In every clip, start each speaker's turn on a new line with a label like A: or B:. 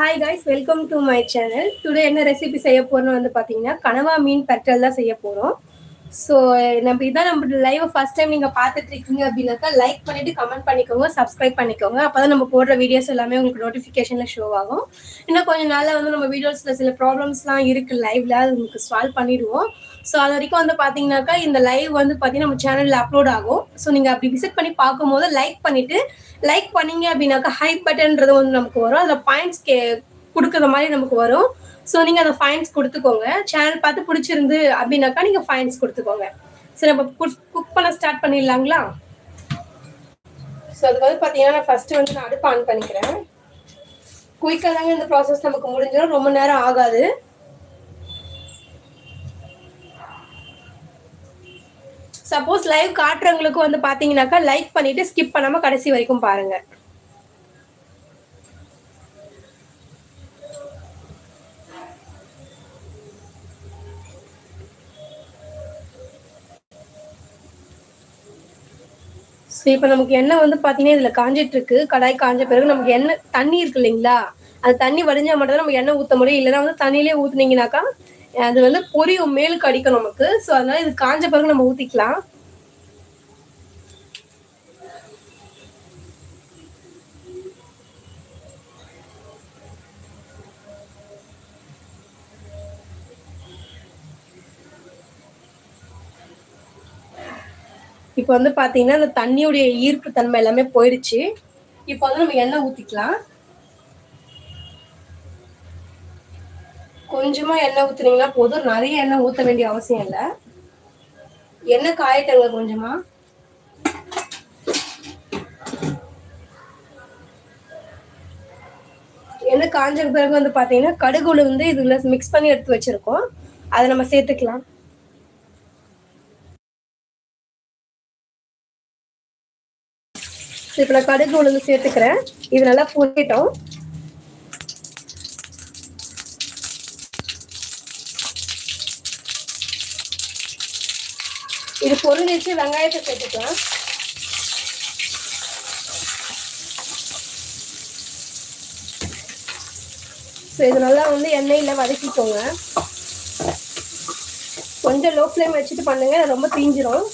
A: Hi guys welcome to my channel today என்ன recipe செய்ய போறோம்னு வந்து பார்த்தீங்கன்னா கனவா மீன் பெட்டல் தான் செய்ய போகிறோம் ஸோ நம்ம இதான் நம்ம லைவை ஃபர்ஸ்ட் டைம் நீங்கள் பார்த்துட்டு இருக்கீங்க அப்படின்னாக்கா லைக் பண்ணிட்டு கமெண்ட் பண்ணிக்கோங்க சப்ஸ்கிரைப் பண்ணிக்கோங்க. அப்போ தான் நம்ம போடுற வீடியோஸ் எல்லாமே உங்களுக்கு நோட்டிஃபிகேஷனில் ஷோ ஆகும். இன்னும் கொஞ்சம் நாளில் வந்து நம்ம வீடியோஸில் சில ப்ராப்ளம்ஸ்லாம் இருக்குது லைவில் அது உங்களுக்கு சால்வ் பண்ணிடுவோம். ஸோ அது வரைக்கும் வந்து பார்த்தீங்கன்னாக்கா இந்த லைவ் வந்து பார்த்தீங்கன்னா நம்ம சேனலில் அப்லோட் ஆகும். ஸோ நீங்கள் அப்படி விசிட் பண்ணி பார்க்கும்போது லைக் பண்ணிட்டு லைக் பண்ணீங்க அப்படின்னாக்கா ஹைப் பட்டன்றது வந்து நமக்கு வரும். அதில் பாயிண்ட்ஸ் கே கொடுக்குற மாதிரி நமக்கு வரும். ஸோ நீங்கள் அந்த ஃபைன்ஸ் கொடுத்துக்கோங்க. சேனல் பார்த்து பிடிச்சிருந்து அப்படின்னாக்கா நீங்கள் ஃபைன்ஸ் கொடுத்துக்கோங்க. சரி நம்ம குக் பண்ண ஸ்டார்ட் பண்ணிடலாங்களா? ஸோ அதுக்கு வந்து பார்த்தீங்கன்னா நான் ஃபஸ்ட்டு வந்து நான் அடுப்பு ஆன் பண்ணிக்கிறேன். குயிக்காக தாங்க இந்த ப்ராசஸ் நமக்கு முடிஞ்சிடும் ரொம்ப நேரம் ஆகாது. சப்போஸ் லைவ் காட்டுறவங்களுக்கு வந்து பார்த்தீங்கன்னாக்கா லைக் பண்ணிட்டு ஸ்கிப் பண்ணாமல் கடைசி வரைக்கும் பாருங்க. ஸோ இப்போ நமக்கு எண்ணெய் வந்து பார்த்தீங்கன்னா இதில் காஞ்சிட்டு இருக்கு கடாய் காஞ்ச பிறகு நமக்கு எண்ணெய் தண்ணி இருக்கு இல்லைங்களா? அந்த தண்ணி வடிஞ்சா மட்டும் தான் நம்ம எண்ணெய் ஊற்ற முடியும். இல்லைன்னா வந்து தண்ணியிலே ஊற்றுனீங்கனாக்கா அது வந்து பொரியும் மேலுக்கு அடிக்கும் நமக்கு. ஸோ அதனால இது காஞ்ச பிறகு நம்ம ஊற்றிக்கலாம் இப்போ வந்து பார்த்தீங்கன்னா அந்த தண்ணியுடைய ஈர்ப்பு தன்மை எல்லாமே போயிடுச்சு. இப்போ வந்து நம்ம எண்ணெய் ஊற்றிக்கலாம் கொஞ்சமா எண்ணெய் ஊத்துனீங்கன்னா போதும். நிறைய எண்ணெய் ஊற்ற வேண்டிய அவசியம் இல்லை. எண்ணெய் காயட்டங்க கொஞ்சமா. எண்ணெய் காஞ்ச பிறகு வந்து பார்த்தீங்கன்னா கடுகு உளுந்து இதுல மிக்ஸ் பண்ணி எடுத்து வச்சிருக்கோம். அதை நம்ம சேர்த்துக்கலாம். இப்போ நான் கடுகு உளுந்து சேர்த்துக்கிறேன். இது நல்லா புரிட்டோம் இது பொருளிச்சு வெங்காயத்தை சேர்த்துக்கலாம். ஸோ இது நல்லா வந்து எண்ணெயில் வதக்கிக்கோங்க. கொஞ்சம் லோ ஃப்ளேம் வச்சுட்டு பண்ணுங்க ரொம்ப தீஞ்சிரும்.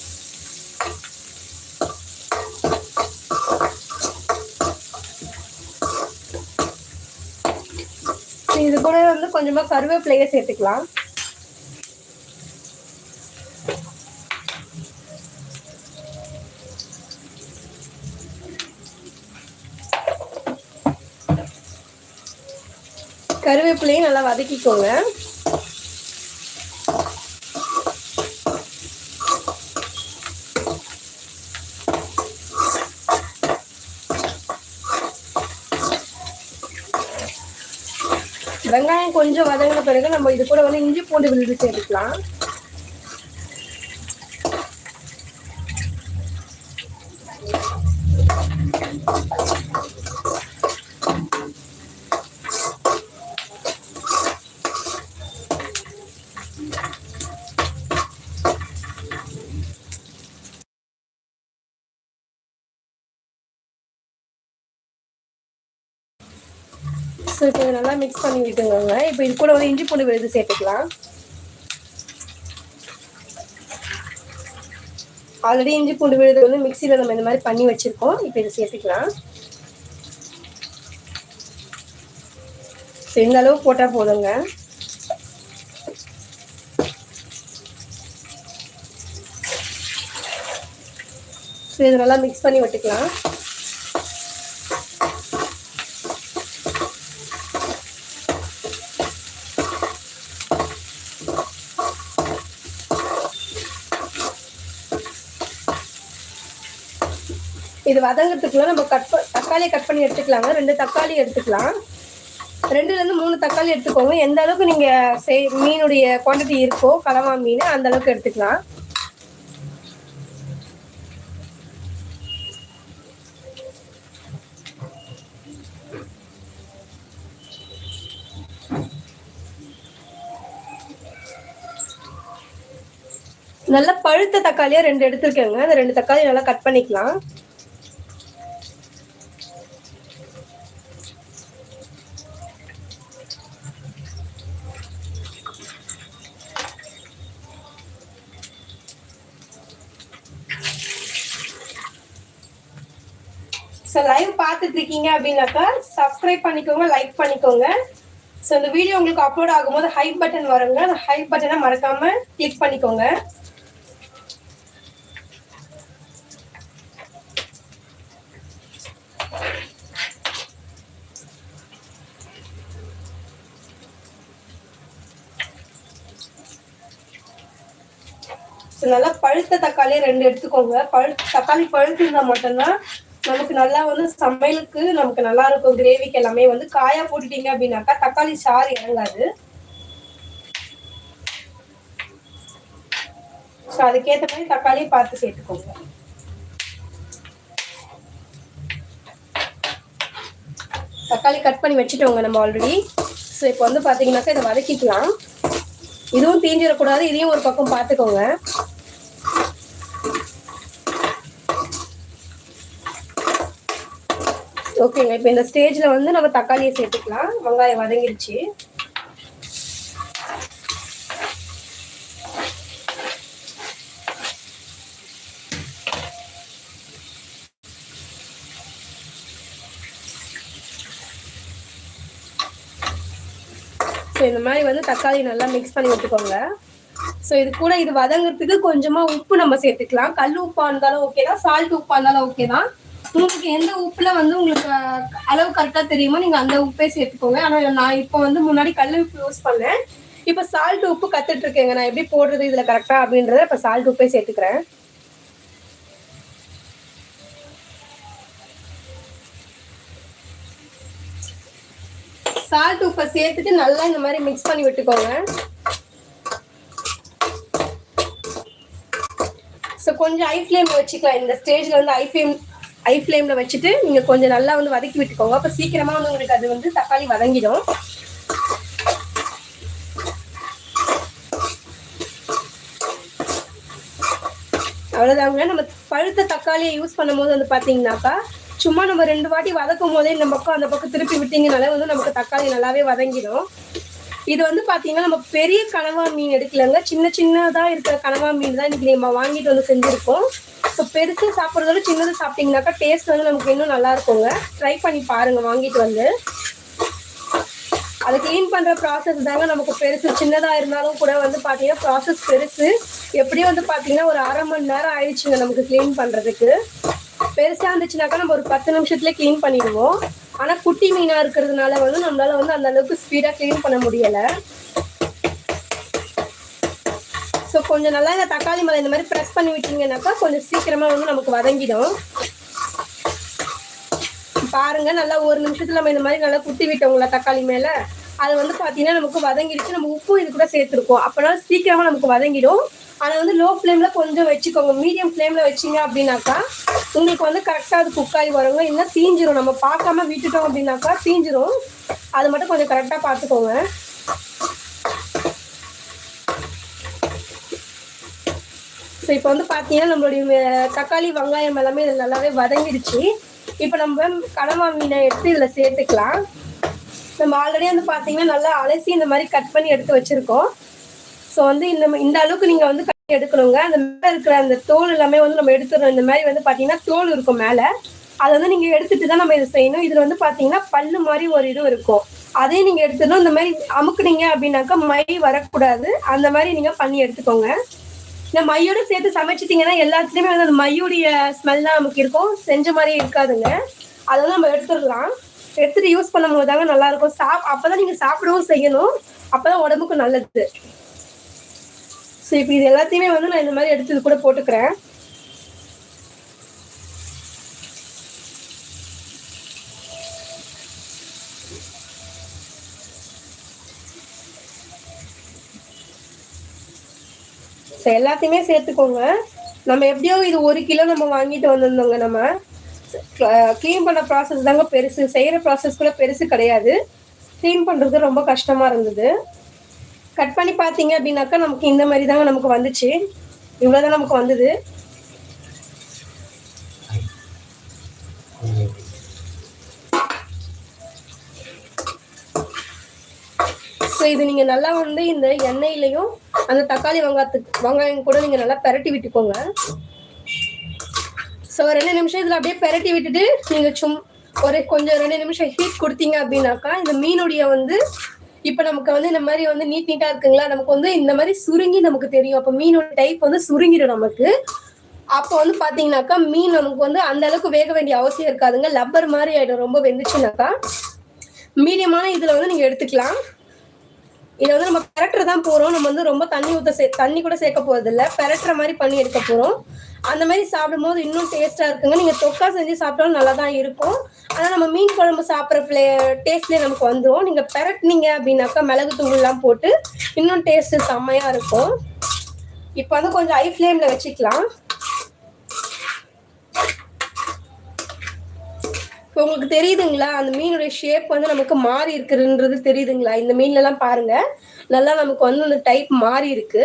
A: இது கூட வந்து கொஞ்சமாக கருவேப்பிலையை சேர்த்துக்கலாம். கருவேப்பிலையும் நல்லா வதக்கிக்கோங்க. வெங்காயம் கொஞ்சம் வதங்கின பிறகு நம்ம இது கூட வந்து இஞ்சி பூண்டு விழுது சேர்த்துக்கலாம் ஸோ இப்போ இதை நல்லா மிக்ஸ் பண்ணி விட்டுங்க இப்போ இது கூட வந்து இஞ்சி பூண்டு விழுது சேர்த்துக்கலாம். ஆல்ரெடி இஞ்சி பூண்டு விழுது வந்து மிக்சியில் நம்ம இந்த மாதிரி பண்ணி வச்சுருக்கோம். இப்போ இதை சேர்த்துக்கலாம். ஸோ இந்த அளவு போட்டால் போதுங்க. ஸோ இதை நல்லா மிக்ஸ் பண்ணி விட்டுக்கலாம். இது வதங்கிறதுக்குள்ள நம்ம கட் தக்காளியை கட் பண்ணி எடுத்துக்கலாங்க. ரெண்டு தக்காளி எடுத்துக்கலாம். ரெண்டுலேருந்து மூணு தக்காளி எடுத்துக்கோங்க. எந்த அளவுக்கு நீங்கள் செய் மீனுடைய குவான்டிட்டி இருக்கோ கலவா மீன் அந்த அளவுக்கு எடுத்துக்கலாம். நல்லா பழுத்த தக்காளியா ரெண்டு எடுத்துருக்கேங்க. அந்த ரெண்டு தக்காளி நல்லா கட் பண்ணிக்கலாம். ஸோ லைவ் பார்த்துட்டு இருக்கீங்க அப்படின்னாக்கா சப்ஸ்கிரைப் பண்ணிக்கோங்க லைக் பண்ணிக்கோங்க. ஸோ இந்த வீடியோ உங்களுக்கு அப்லோட் ஆகும்போது ஹை பட்டன் வருங்க. அந்த ஹை பட்டனை மறக்காம கிளிக் பண்ணிக்கோங்க. நல்லா பழுத்த தக்காளியை ரெண்டு எடுத்துக்கோங்க. பழு தக்காளி பழுத்து இருந்தால் மட்டும்தான் நமக்கு நல்லா வந்து சமையலுக்கு நமக்கு நல்லா இருக்கும். கிரேவிக்கு எல்லாமே வந்து காயா போட்டுட்டீங்க அப்படின்னாக்கா தக்காளி சாறு இறங்காது. ஸோ அதுக்கேற்ற மாதிரி தக்காளியை பார்த்து சேர்த்துக்கோங்க. தக்காளி கட் பண்ணி வச்சுட்டோங்க நம்ம ஆல்ரெடி ஸோ இப்போ வந்து பார்த்தீங்கன்னாக்கா இதை வதக்கிக்கலாம். இதுவும் தீஞ்சிடக்கூடாது. இதையும் ஒரு பக்கம் பார்த்துக்கோங்க. ஓகேங்க இப்போ இந்த ஸ்டேஜில் வந்து நம்ம தக்காளியை சேர்த்துக்கலாம். வெங்காயம் வதங்கிடுச்சு ஸோ இந்த மாதிரி வந்து தக்காளி நல்லா மிக்ஸ் பண்ணி விட்டுக்கோங்க ஸோ இது கூட இது வதங்குறதுக்கு கொஞ்சமாக உப்பு நம்ம சேர்த்துக்கலாம். கல் உப்பா இருந்தாலும் ஓகே தான் சால்ட் உப்பா இருந்தாலும் ஓகே தான். உங்களுக்கு எந்த உப்புல வந்து உங்களுக்கு அளவு கரெக்டாக தெரியுமோ நீங்கள் அந்த உப்பே சேர்த்துக்கோங்க. ஆனால் நான் இப்போ வந்து முன்னாடி கல் உப்பு யூஸ் பண்ணேன். இப்போ சால்ட் உப்பு கற்றுட்டு இருக்கேங்க நான் எப்படி போடுறது இதில் கரெக்டாக அப்படின்றத இப்போ சால்ட் உப்பே சேர்த்துக்கிறேன். சால்ட் உப்பை சேர்த்துட்டு நல்லா இந்த மாதிரி மிக்ஸ் பண்ணி விட்டுக்கோங்க. ஸோ கொஞ்சம் ஐ ஃப்ளேம் வச்சுக்கலாம். இந்த ஸ்டேஜில் வந்து ஐ ஃப்ளேம் ஐ ஃப்ளேமில் வச்சுட்டு நீங்கள் கொஞ்சம் நல்லா வந்து வதக்கி விட்டுக்கோங்க. அப்போ சீக்கிரமாக வந்து உங்களுக்கு அது வந்து தக்காளி வதங்கிடும். அவ்வளோதாங்க நம்ம பழுத்த தக்காளியை யூஸ் பண்ணும்போது வந்து பார்த்தீங்கன்னாக்கா சும்மா நம்ம ரெண்டு வாட்டி வதக்கும் போதே இந்த பக்கம் அந்த பக்கம் திருப்பி விட்டீங்கனாலே வந்து நமக்கு தக்காளி நல்லாவே வதங்கிடும். இது வந்து பாத்தீங்கன்னா நம்ம பெரிய கனவா மீன் எடுக்கலங்க. சின்ன சின்னதாக இருக்கிற கனவா மீன் தான் இன்னைக்கு நம்ம வாங்கிட்டு வந்து செஞ்சுருக்கோம். ஸோ பெருசு சாப்பிட்றதோட சின்னது சாப்பிட்டிங்கனாக்கா டேஸ்ட் வந்து நமக்கு இன்னும் நல்லா இருக்குங்க. ட்ரை பண்ணி பாருங்க வாங்கிட்டு வந்து. அதை க்ளீன் பண்ணுற ப்ராசஸ் தாங்க நமக்கு பெருசு. சின்னதாக இருந்தாலும் கூட வந்து பார்த்தீங்கன்னா ப்ராசஸ் பெருசு. எப்படியும் வந்து பார்த்தீங்கன்னா ஒரு அரை மணி நேரம் ஆயிடுச்சுங்க நமக்கு க்ளீன் பண்ணுறதுக்கு பெருசாக இருந்துச்சுனாக்கா நம்ம ஒரு பத்து நிமிஷத்துல க்ளீன் பண்ணிடுவோம். ஆனால் குட்டி மீனாக இருக்கிறதுனால வந்து நம்மளால வந்து அந்த அளவுக்கு ஸ்பீடாக க்ளீன் பண்ண முடியலை. ஸோ கொஞ்சம் நல்லா இந்த தக்காளி மலை இந்த மாதிரி ப்ரெஸ் பண்ணி விட்டீங்கன்னாக்கா கொஞ்சம் சீக்கிரமாக வந்து நமக்கு வதங்கிடும். பாருங்க நல்லா ஒரு நிமிஷத்துல நம்ம இந்த மாதிரி நல்லா குத்தி விட்டோங்களா தக்காளி மேலே. அது வந்து பாத்தீங்கன்னா நமக்கு வதங்கிடுச்சு. நம்ம உப்பு இது கூட சேர்த்துருக்கோம். அப்போனா சீக்கிரமா நமக்கு வதங்கிடும். ஆனா வந்து லோ ஃப்ளேம்ல கொஞ்சம் வச்சுக்கோங்க. மீடியம் ஃப்ளேம்ல வச்சீங்க அப்படின்னாக்கா உங்களுக்கு வந்து கரெக்டா அது குக் ஆகி வருங்க. இல்லைன்னா தீஞ்சிரும். நம்ம பார்க்காம விட்டுட்டோம் அப்படின்னாக்கா தீஞ்சிரும். அது மட்டும் கொஞ்சம் கரெக்டா பார்த்துக்கோங்க. ஸோ இப்போ வந்து பார்த்தீங்கன்னா நம்மளுடைய தக்காளி வெங்காயம் எல்லாமே இதில் நல்லாவே வதங்கிடுச்சு. இப்போ நம்ம கடமா மீனை எடுத்து இதில் சேர்த்துக்கலாம். நம்ம ஆல்ரெடி வந்து பார்த்தீங்கன்னா நல்லா அலசி இந்த மாதிரி கட் பண்ணி எடுத்து வச்சுருக்கோம். ஸோ வந்து இந்த இந்த அளவுக்கு நீங்கள் வந்து கட் எடுக்கணுங்க. அந்த மேலே இருக்கிற அந்த தோல் எல்லாமே வந்து நம்ம எடுத்துடணும் இந்த மாதிரி வந்து பார்த்தீங்கன்னா தோல் இருக்கும் மேலே. அதை வந்து நீங்கள் எடுத்துட்டு தான் நம்ம இதை செய்யணும். இதில் வந்து பார்த்தீங்கன்னா பல்லு மாதிரி ஒரு இது இருக்கும். அதையும் நீங்கள் எடுத்துடணும். இந்த மாதிரி அமுக்குனீங்க அப்படின்னாக்கா மை வரக்கூடாது. அந்த மாதிரி நீங்கள் பண்ணி எடுத்துக்கோங்க. இந்த மையோட சேர்த்து சமைச்சிட்டிங்கன்னா எல்லாத்துலேயுமே வந்து அந்த மையுடைய ஸ்மெல்லாம் நமக்கு இருக்கும். செஞ்ச மாதிரியே இருக்காதுங்க. அதை வந்து நம்ம எடுத்துடலாம். எடுத்துட்டு யூஸ் பண்ணும் போது தாங்க நல்லா இருக்கும் சாப் அப்பதான் நீங்க சாப்பிடவும் செய்யணும். அப்பதான் உடம்புக்கு நல்லது. ஸோ இப்போ இது எல்லாத்தையுமே வந்து நான் இந்த மாதிரி எடுத்து இது கூட போட்டுக்கிறேன். ஸோ எல்லாத்தையுமே சேர்த்துக்கோங்க. நம்ம எப்படியோ இது ஒரு கிலோ நம்ம வாங்கிட்டு வந்திருந்தோங்க நம்ம. க்ளீன் பண்ண ப்ராசஸ் தாங்க பெருசு. செய்கிற ப்ராசஸ் கூட பெருசு கிடையாது. க்ளீன் பண்ணுறது ரொம்ப கஷ்டமாக இருந்தது. கட் பண்ணி பார்த்தீங்க அப்படின்னாக்கா நமக்கு இந்த மாதிரி தாங்க நமக்கு வந்துச்சு. இவ்வளோதான் நமக்கு வந்தது. ஸோ இது நீங்கள் நல்லா வந்து இந்த எண்ணெயிலையும் அந்த தக்காளி வெங்காயத்துக்கு வெங்காயம் கூட நீங்கள் நல்லா பெரட்டி விட்டுக்கோங்க. ஸோ ரெண்டு நிமிஷம் இதில் அப்படியே பெரட்டி விட்டுட்டு நீங்கள் சும் ஒரு கொஞ்சம் ரெண்டு நிமிஷம் ஹீட் கொடுத்தீங்க அப்படின்னாக்கா இந்த மீனுடைய வந்து இப்போ நமக்கு வந்து இந்த மாதிரி வந்து நீட் நீட்டாக இருக்குங்களா? நமக்கு வந்து இந்த மாதிரி சுருங்கி நமக்கு தெரியும். அப்போ மீனோட டைப் வந்து சுருங்கிடும் நமக்கு. அப்போ வந்து பார்த்தீங்கன்னாக்கா மீன் நமக்கு வந்து அந்த அளவுக்கு வேக வேண்டிய அவசியம் இருக்காதுங்க. லப்பர் மாதிரி ஆகிடும் ரொம்ப வெந்துச்சுனாக்கா மீடியமான இதில் வந்து நீங்கள் எடுத்துக்கலாம். இதை வந்து நம்ம பெரட்டுற தான் போகிறோம் நம்ம வந்து ரொம்ப தண்ணி ஊற்ற சே தண்ணி கூட சேர்க்க போகிறது இல்லை பெரட்டுற மாதிரி பண்ணி எடுக்க போகிறோம் அந்த மாதிரி சாப்பிடும்போது இன்னும் டேஸ்ட்டாக இருக்குங்க. நீங்கள் தொக்கா செஞ்சு சாப்பிட்டாலும் நல்லா தான் இருக்கும். ஆனால் நம்ம மீன் குழம்பு சாப்பிட்ற ஃப்ளே டேஸ்ட்லேயே நமக்கு வந்துடும் நீங்கள் பெரட்டினீங்க அப்படின்னாக்கா மிளகு தூள்லாம் போட்டு இன்னும் டேஸ்ட்டு செம்மையாக இருக்கும். இப்போ வந்து கொஞ்சம் ஐ ஃப்ளேமில் வச்சுக்கலாம். இப்போ உங்களுக்கு தெரியுதுங்களா? அந்த மீனுடைய ஷேப் வந்து நமக்கு மாறி இருக்குன்றது தெரியுதுங்களா? இந்த மீன்ல எல்லாம் பாருங்க. நல்லா நமக்கு வந்து அந்த டைப் மாறி இருக்கு.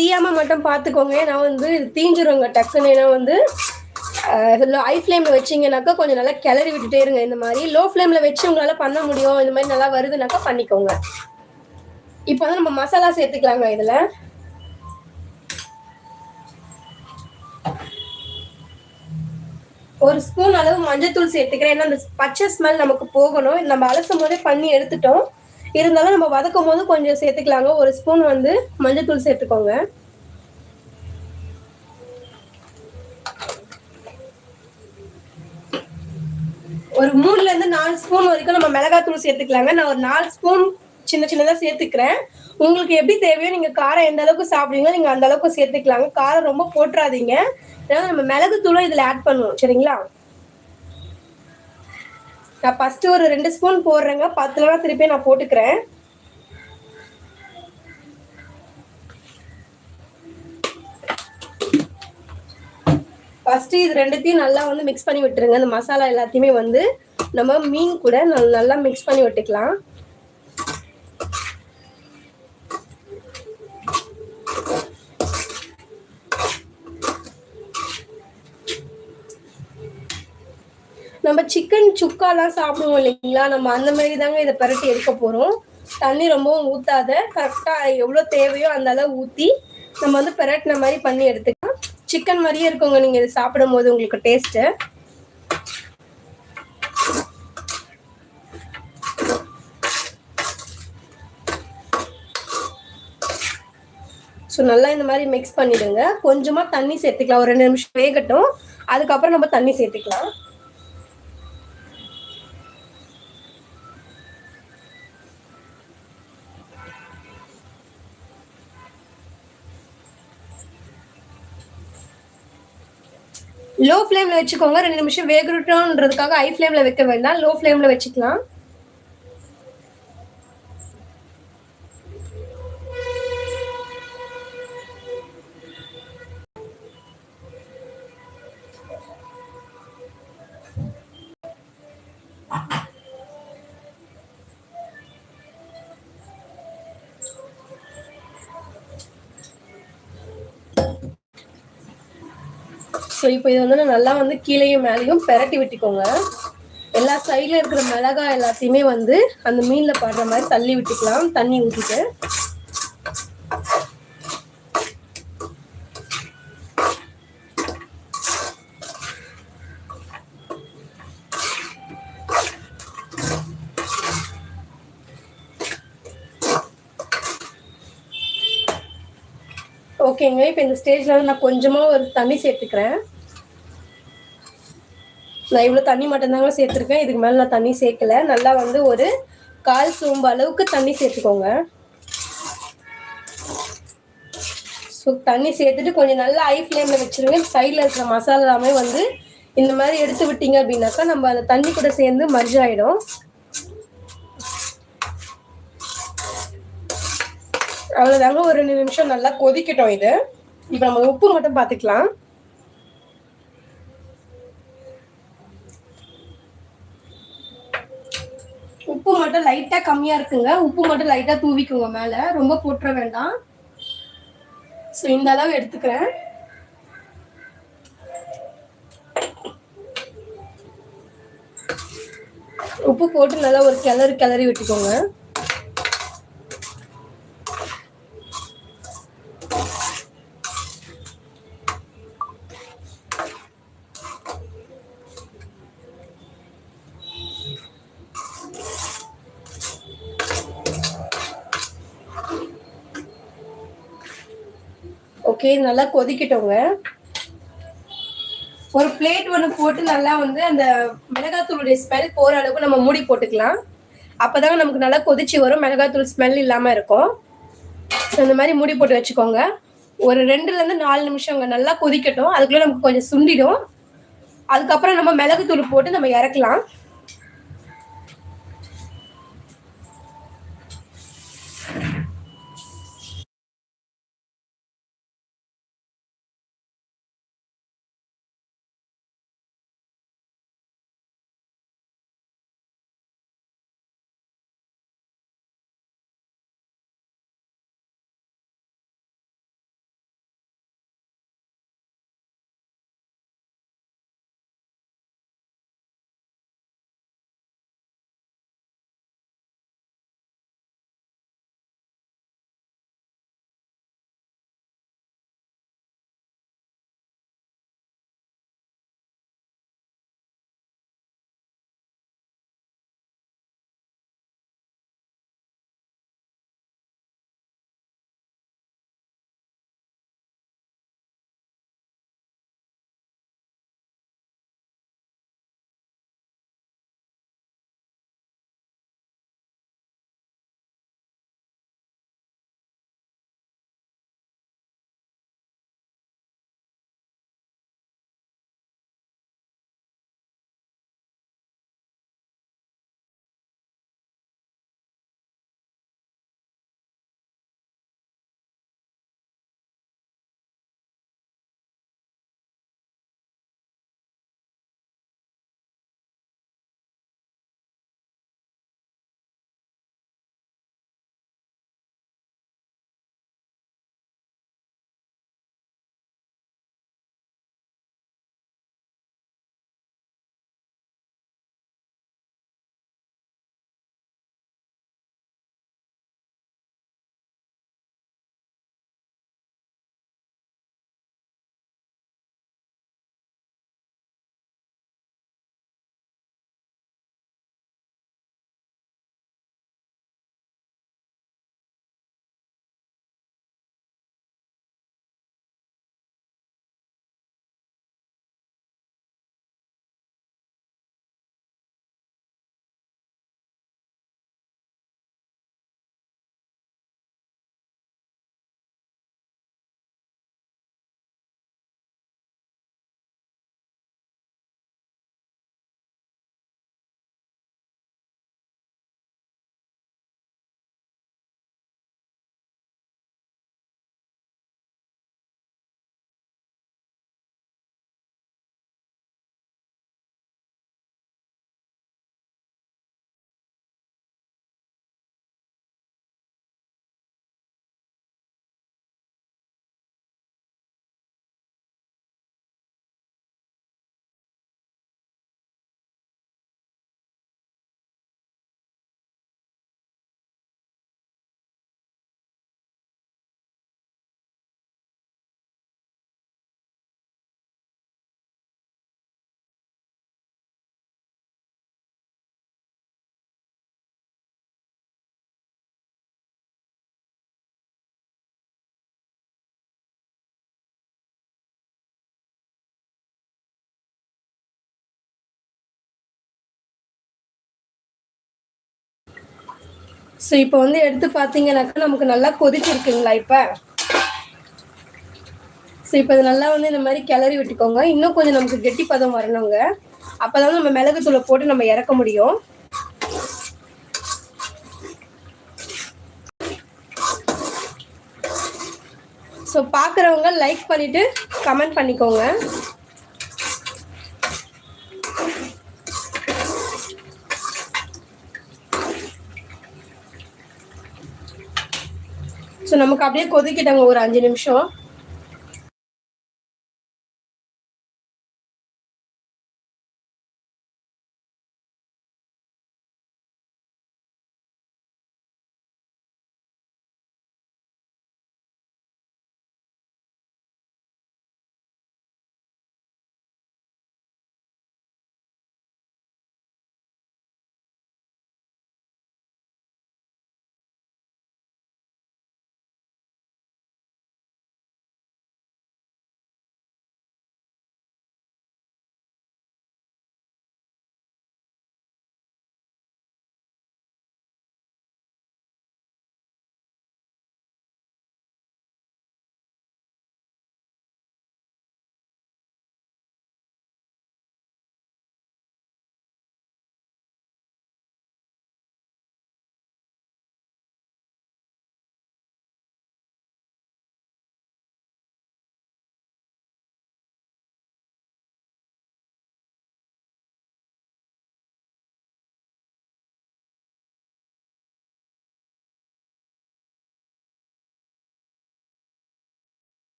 A: தீயாம மட்டும் பார்த்துக்கோங்க நான் வந்து இது தீஞ்சிருங்க டக்குன்னு. ஏன்னா வந்து ஐ ஃப்ளேமில் வச்சிங்கனாக்கா கொஞ்சம் நல்லா கிளறி விட்டுட்டே இருங்க. இந்த மாதிரி லோ ஃப்ளேமில் வச்சு உங்களால் பண்ண முடியும். இந்த மாதிரி நல்லா வருதுனாக்கா பண்ணிக்கோங்க. இப்போ வந்து நம்ம மசாலா சேர்த்துக்கலாங்க இதில். ஒரு ஸ்பூன் அளவு மஞ்சள் தூள் சேர்த்துக்கிறேன். ஏன்னா அந்த பச்சை ஸ்மெல் நமக்கு போகணும். நம்ம அலசும் போதே பண்ணி எடுத்துட்டோம். இருந்தாலும் நம்ம வதக்கும் போது கொஞ்சம் சேர்த்துக்கலாங்க. ஒரு ஸ்பூன் வந்து மஞ்சத்தூள் சேர்த்துக்கோங்க. ஒரு மூணுல இருந்து நாலு ஸ்பூன் வரைக்கும் நம்ம மிளகாத்தூள் சேர்த்துக்கலாங்க. நான் ஒரு நாலு ஸ்பூன் சின்ன சின்னதா சேர்த்துக்கிறேன். உங்களுக்கு எப்படி தேவையோ நீங்க காரம் எந்த அளவுக்கு சாப்பிடுவீங்களோ நீங்க அந்த அளவுக்கு சேர்த்துக்கலாங்க. காரம் ரொம்ப போட்டுறாதீங்க. ஏன்னா நம்ம மிளகு தூளும் இதுல ஆட் பண்ணுவோம் சரிங்களா? நான் ஃபஸ்ட்டு ஒரு ரெண்டு ஸ்பூன் போடுறேங்க. பத்துலனா திருப்பி நான் போட்டுக்கிறேன். ஃபஸ்ட்டு இது ரெண்டுத்தையும் நல்லா வந்து மிக்ஸ் பண்ணி விட்டுருங்க. இந்த மசாலா எல்லாத்தையுமே வந்து நம்ம மீன் கூட நல்லா மிக்ஸ் பண்ணி விட்டுக்கலாம். நம்ம சிக்கன் சுக்காலாம் சாப்பிடுவோம் இல்லைங்களா? நம்ம அந்த மாதிரி தாங்க இதை பரட்டி எடுக்க போகிறோம் தண்ணி ரொம்பவும் ஊற்றாத கரெக்டாக எவ்வளோ தேவையோ அந்த அளவு ஊற்றி நம்ம வந்து பெரட்டின மாதிரி பண்ணி எடுத்துக்கலாம். சிக்கன் மாதிரியே இருக்குங்க. நீங்கள் இதை சாப்பிடும் போது உங்களுக்கு டேஸ்ட்டு ஸோ நல்லா இந்த மாதிரி மிக்ஸ் பண்ணிடுங்க. கொஞ்சமாக தண்ணி சேர்த்துக்கலாம். ஒரு ரெண்டு நிமிஷம் வேகட்டும். அதுக்கப்புறம் நம்ம தண்ணி சேர்த்துக்கலாம். லோ ஃப்ளேமில் வச்சுக்கோங்க. ரெண்டு நிமிஷம் வேகட்டோன்றதுக்காக ஹை ஃப்ளேமில் வைக்க வேண்டாம் லோ ஃப்ளேமில் வச்சுக்கலாம். ஸோ இப்போ இது வந்து நான் நல்லா வந்து கீழேயும் மேலேயும் பெரட்டி விட்டுக்கோங்க. எல்லா சைடில் இருக்கிற மிளகாய் எல்லாத்தையுமே வந்து அந்த மீனில் படுற மாதிரி தள்ளி விட்டுக்கலாம். தண்ணி ஊற்றிட்டு ஓகேங்க இப்போ இந்த ஸ்டேஜில் வந்து நான் கொஞ்சமாக ஒரு தண்ணி சேர்த்துக்கிறேன். நான் இவ்வளோ தண்ணி மட்டும்தாங்க சேர்த்துருக்கேன். இதுக்கு மேலே நான் தண்ணி சேர்க்கல. நல்லா வந்து ஒரு கால் சோம்பு அளவுக்கு தண்ணி சேர்த்துக்கோங்க. ஸோ தண்ணி சேர்த்துட்டு கொஞ்சம் நல்லா ஹை ஃப்ளேமில் வச்சுருங்க. சைடில் இருக்கிற மசாலா எல்லாமே வந்து இந்த மாதிரி எடுத்து விட்டீங்க அப்படின்னாக்கா நம்ம அந்த தண்ணி கூட சேர்ந்து மர்ஜ் ஆகிடும் அவ்வளோதாங்க ஒரு ரெண்டு நிமிஷம் நல்லா கொதிக்கட்டும் இது. இப்போ நம்ம உப்பு மட்டும் பார்த்துக்கலாம் உப்பு மட்டும் லைட்டாக கம்மியாக இருக்குங்க. உப்பு மட்டும் லைட்டாக தூவிக்குங்க மேலே. ரொம்ப போட்டுற வேண்டாம். ஸோ இந்த அளவு எடுத்துக்கிறேன். உப்பு போட்டு நல்லா ஒரு கிளறி கிளறி விட்டுக்கோங்க. ஓகே நல்லா கொதிக்கட்டோங்க. ஒரு பிளேட் ஒன்று போட்டு நல்லா வந்து அந்த மிளகாத்தூளுடைய ஸ்மெல் போகிற அளவுக்கு நம்ம மூடி போட்டுக்கலாம். அப்போதாங்க நமக்கு நல்லா கொதிச்சு வரும். மிளகாத்தூள் ஸ்மெல் இல்லாமல் இருக்கும். ஸோ இந்த மாதிரி மூடி போட்டு வச்சுக்கோங்க. ஒரு ரெண்டுலேருந்து நாலு நிமிஷங்க நல்லா கொதிக்கட்டும். அதுக்குள்ளே நமக்கு கொஞ்சம் சுண்டிடும். அதுக்கப்புறம் நம்ம மிளகுத்தூள் போட்டு நம்ம இறக்கலாம். ஸோ இப்போ வந்து எடுத்து பார்த்தீங்கன்னாக்கா நமக்கு நல்லா கொதிச்சிருக்குங்களா இப்போ? ஸோ இப்போ இது நல்லா வந்து இந்த மாதிரி கிளறி விட்டுக்கோங்க. இன்னும் கொஞ்சம் நமக்கு கெட்டி பதம் வரணுங்க. அப்போ தான் நம்ம மிளகுத்தூளை போட்டு நம்ம இறக்க முடியும். ஸோ பார்க்குறவங்க லைக் பண்ணிவிட்டு கமெண்ட் பண்ணிக்கோங்க. ஸோ நமக்கு அப்படியே கொதிக்கிட்டாங்க ஒரு அஞ்சு நிமிஷம்.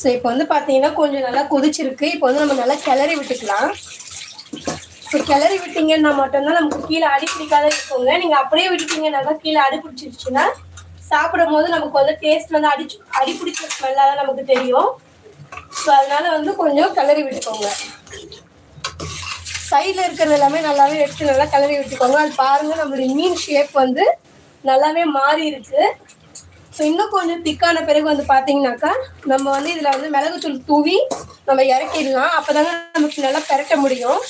A: ஸோ இப்போ வந்து பார்த்தீங்கன்னா கொஞ்சம் நல்லா கொதிச்சிருக்கு. இப்போ வந்து நம்ம நல்லா கிளறி விட்டுக்கலாம். ஸோ கிளறி விட்டீங்கன்னா மட்டும்தான் நமக்கு கீழே அடி பிடிக்காத இருக்குங்க. நீங்கள் அப்படியே விட்டுட்டீங்கன்னாக்கா கீழே அடி பிடிச்சிருச்சுன்னா சாப்பிடும் போது நமக்கு வந்து டேஸ்ட் வந்து அடிச்சு அடி பிடிச்ச ஸ்மெல்லாக தான் நமக்கு தெரியும். ஸோ அதனால வந்து கொஞ்சம் கிளறி விட்டுக்கோங்க. சைடில் இருக்கிறது எல்லாமே நல்லாவே எடுத்து நல்லா கிளறி விட்டுக்கோங்க. அது பாருங்கள் நம்மளுடைய மீன் ஷேப் வந்து நல்லாவே மாறி இருக்குது ஸோ இன்னும் கொஞ்சம் திக்கான பிறகு வந்து பார்த்தீங்கன்னாக்கா நம்ம வந்து இதில் வந்து மிளகுத்தூள் தூவி நம்ம இறக்கிடலாம். அப்போ தாங்க நமக்கு நல்லா பெரட்ட முடியும்.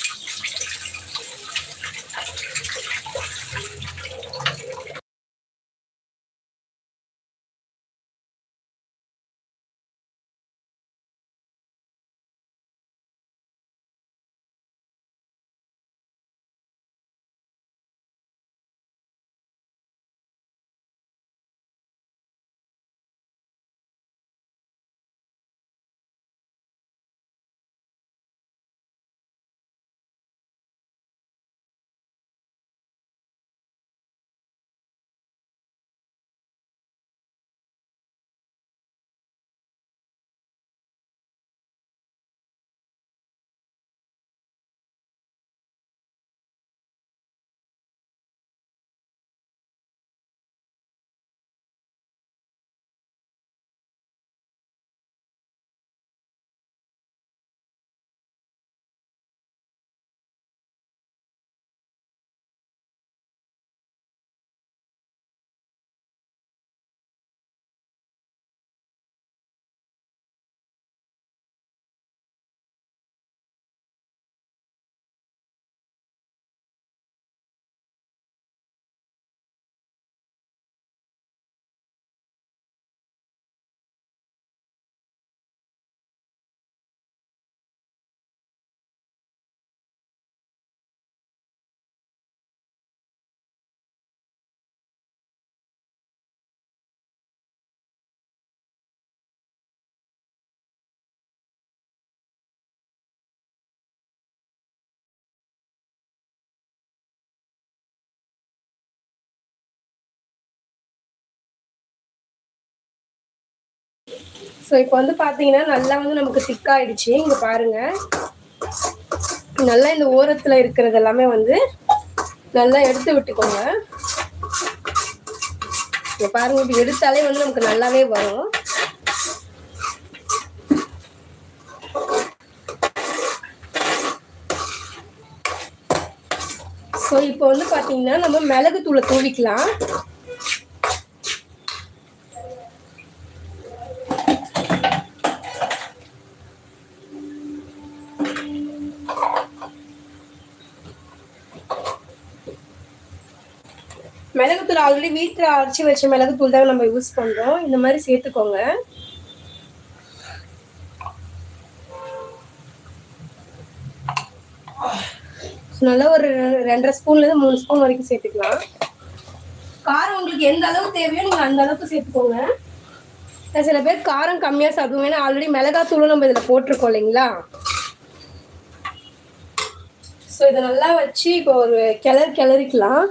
A: ஸோ இப்போ வந்து பார்த்தீங்கன்னா நல்லா வந்து நமக்கு திக்காயிடுச்சு இங்கே பாருங்க. நல்லா இந்த ஓரத்தில் இருக்கிறது எல்லாமே வந்து நல்லா எடுத்து விட்டுக்கோங்க. இங்கே பாருங்க இப்படி எடுத்தாலே வந்து நமக்கு நல்லாவே வரும். ஸோ இப்போ வந்து பார்த்தீங்கன்னா நம்ம மிளகு தூளை தூவிக்கலாம். மிளகுத்தூள் ஆல்ரெடி வீட்டில் அரைச்சி வச்ச மிளகுத்தூள் தான் நம்ம யூஸ் பண்ணுறோம் இந்த மாதிரி சேர்த்துக்கோங்க. நல்லா ஒரு ரெண்டரை ஸ்பூன்லேருந்து மூணு ஸ்பூன் வரைக்கும் சேர்த்துக்கலாம். காரம் உங்களுக்கு எந்த அளவுக்கு தேவையோ நீங்கள் அந்த அளவுக்கு சேர்த்துக்கோங்க. சில பேர் காரம் கம்மியாக சாப்பிடுவோம் ஏன்னா ஆல்ரெடி மிளகாத்தூளும் நம்ம இதில் போட்டிருக்கோம் இல்லைங்களா? ஸோ இதை நல்லா வச்சு இப்போ ஒரு கிளறு கிளறிக்கலாம்.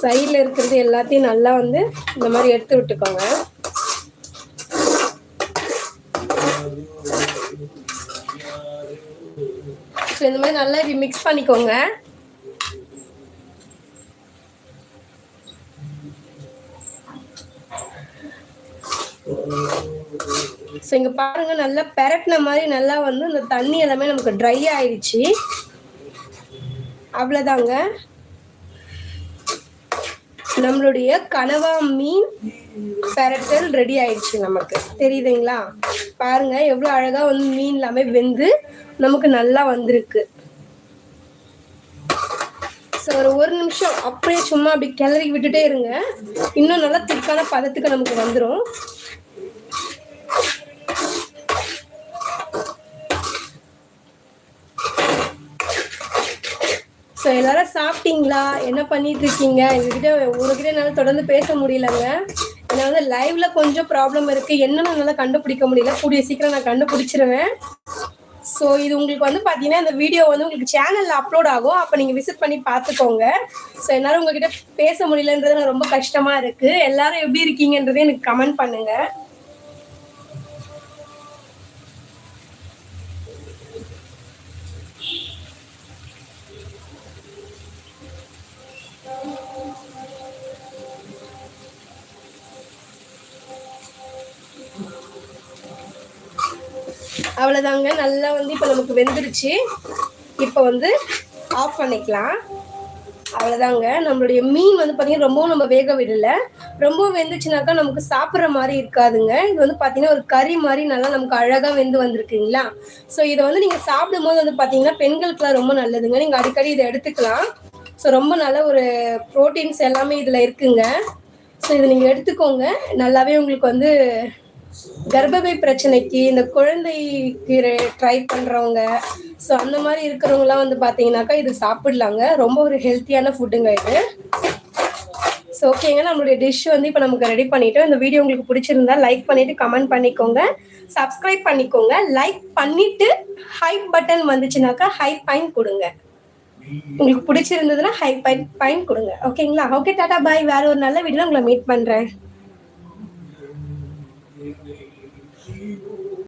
A: சைடில் இருக்கிறது எல்லாத்தையும் நல்லா வந்து இந்த மாதிரி எடுத்து விட்டுக்கோங்க. ஸோ இந்த மாதிரி நல்லா இப்படி மிக்ஸ் பண்ணிக்கோங்க. ஸோ இங்கே பாருங்க நல்லா பெரட்டின மாதிரி நல்லா வந்து இந்த தண்ணி எல்லாமே நமக்கு ட்ரை ஆயிடுச்சு. அவ்வளோதாங்க நம்மளுடைய கனவா மீன் பெரட்டல் ரெடி ஆயிடுச்சு நமக்கு. தெரியுதுங்களா? பாருங்க எவ்வளோ அழகா வந்து மீன் எல்லாமே வெந்து நமக்கு நல்லா வந்திருக்கு. ஸோ ஒரு ஒரு நிமிஷம் அப்படியே சும்மா அப்படி கிளறி விட்டுட்டே இருங்க. இன்னும் நல்லா திக்கான பதத்துக்கு நமக்கு வந்துடும் ஸோ எல்லாரும் சாப்பிட்டீங்களா? என்ன பண்ணிட்டு இருக்கீங்க எங்ககிட்ட உங்ககிட்ட என்னால் தொடர்ந்து பேச முடியலங்க. ஏன்னா வந்து லைவ்ல கொஞ்சம் ப்ராப்ளம் இருக்கு. என்னன்னு என்னால் கண்டுபிடிக்க முடியல. கூடிய சீக்கிரம் நான் கண்டுபிடிச்சிருவேன். ஸோ இது உங்களுக்கு வந்து பார்த்தீங்கன்னா இந்த வீடியோ வந்து உங்களுக்கு சேனலில் அப்லோட் ஆகும். அப்போ நீங்கள் விசிட் பண்ணி பார்த்துக்கோங்க ஸோ என்னாலும் உங்ககிட்ட பேச முடியலன்றது எனக்கு ரொம்ப கஷ்டமாக இருக்குது எல்லாரும் எப்படி இருக்கீங்கன்றதே எனக்கு கமெண்ட் பண்ணுங்கள் அவ்வளோதாங்க நல்லா வந்து இப்போ நமக்கு வெந்துருச்சு. இப்போ வந்து ஆஃப் பண்ணிக்கலாம். அவ்வளோதாங்க நம்மளுடைய மீன் வந்து பார்த்தீங்கன்னா ரொம்பவும் நம்ம வேக விடல. ரொம்பவும் வெந்துச்சுனாக்கா நமக்கு சாப்பிட்ற மாதிரி இருக்காதுங்க. இது வந்து பார்த்தீங்கன்னா ஒரு கறி மாதிரி நல்லா நமக்கு அழகாக வெந்து வந்திருக்குங்களா? ஸோ இதை வந்து நீங்கள் சாப்பிடும்போது வந்து பார்த்தீங்கன்னா பெண்களுக்குலாம் ரொம்ப நல்லதுங்க. நீங்கள் அடிக்கடி இதை எடுத்துக்கலாம். ஸோ ரொம்ப நல்ல ஒரு ப்ரோட்டீன்ஸ் எல்லாமே இதில் இருக்குங்க. ஸோ இதை நீங்கள் எடுத்துக்கோங்க. நல்லாவே உங்களுக்கு வந்து கர்ப்பப்பை பிரச்சனைக்கு இந்த குழந்தைக்கு ட்ரை பண்ணுறவங்க ஸோ அந்த மாதிரி இருக்கிறவங்களாம் வந்து பார்த்தீங்கன்னாக்கா இது சாப்பிடலாங்க. ரொம்ப ஒரு ஹெல்த்தியான ஃபுட்டுங்க இது. ஸோ ஓகேங்க நம்மளுடைய டிஷ் வந்து இப்போ நமக்கு ரெடி பண்ணிட்டோம். இந்த வீடியோ உங்களுக்கு பிடிச்சிருந்தா லைக் பண்ணிட்டு கமெண்ட் பண்ணிக்கோங்க. சப்ஸ்கிரைப் பண்ணிக்கோங்க. லைக் பண்ணிட்டு ஹைப் பட்டன் வந்துச்சுனாக்கா ஹை பைன் கொடுங்க. உங்களுக்கு பிடிச்சிருந்ததுன்னா ஹை பைன் பைன் கொடுங்க. ஓகேங்களா ஓகே டாட்டா பாய் வேற ஒரு நல்ல வீடியோ உங்களை மீட் பண்ணுறேன்